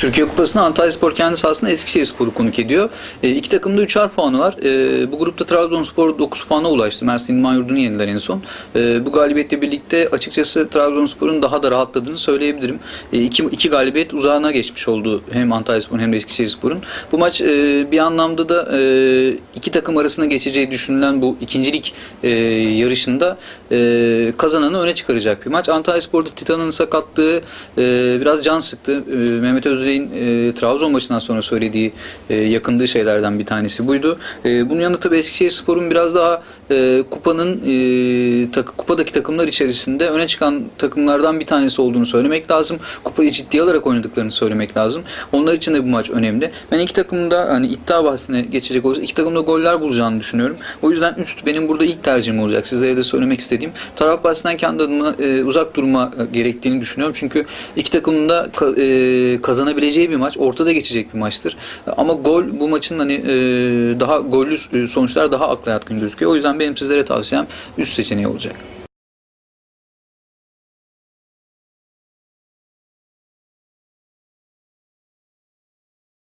Türkiye Kupası'nda Antalyaspor kendi sahasında Eskişehirspor'u konuk ediyor. E, iki takımda üçer puanı var. E, bu grupta Trabzonspor 9 puana ulaştı. Mersin İdman Yurdu'nu en son. E, bu galibiyetle birlikte açıkçası Trabzonspor'un daha da rahatladığını söyleyebilirim. E, iki, iki galibiyet uzağına geçmiş oldu hem Antalyaspor'un hem de Eskişehirspor'un. Bu maç e, bir anlamda da e, iki takım arasında geçeceği düşünülen bu ikincilik e, yarışında e, kazananı öne çıkaracak bir maç. Antalyaspor'da Titan'ın sakatlığı e, biraz can sıktı. E, Mehmet Özdey'in e, Trabzon maçından sonra söylediği e, yakındığı şeylerden bir tanesi buydu. E, bunun yanında tabii Eskişehirspor'un biraz daha e, kupanın e, tak, kupadaki takımlar içerisinde öne çıkan takımlardan bir tanesi olduğunu söylemek lazım. Kupayı ciddiye alarak oynadıklarını söylemek lazım. Onlar için de bu maç önemli. Ben iki takımda hani iddia bahsine geçecek olursa iki takımda goller bulacağını düşünüyorum. O yüzden üst benim burada ilk tercihim olacak. Sizlere de söylemek istediğim. Taraf bahsinden kendi adıma e, uzak durma e, gerektiğini düşünüyorum. Çünkü iki takımın da ka- e, kazanabileceği bir maç. Ortada geçecek bir maçtır. Ama gol bu maçın hani e, daha gollü sonuçlar daha akla yatkın gözüküyor. O yüzden benim sizlere tavsiyem üst seçeneği olacak.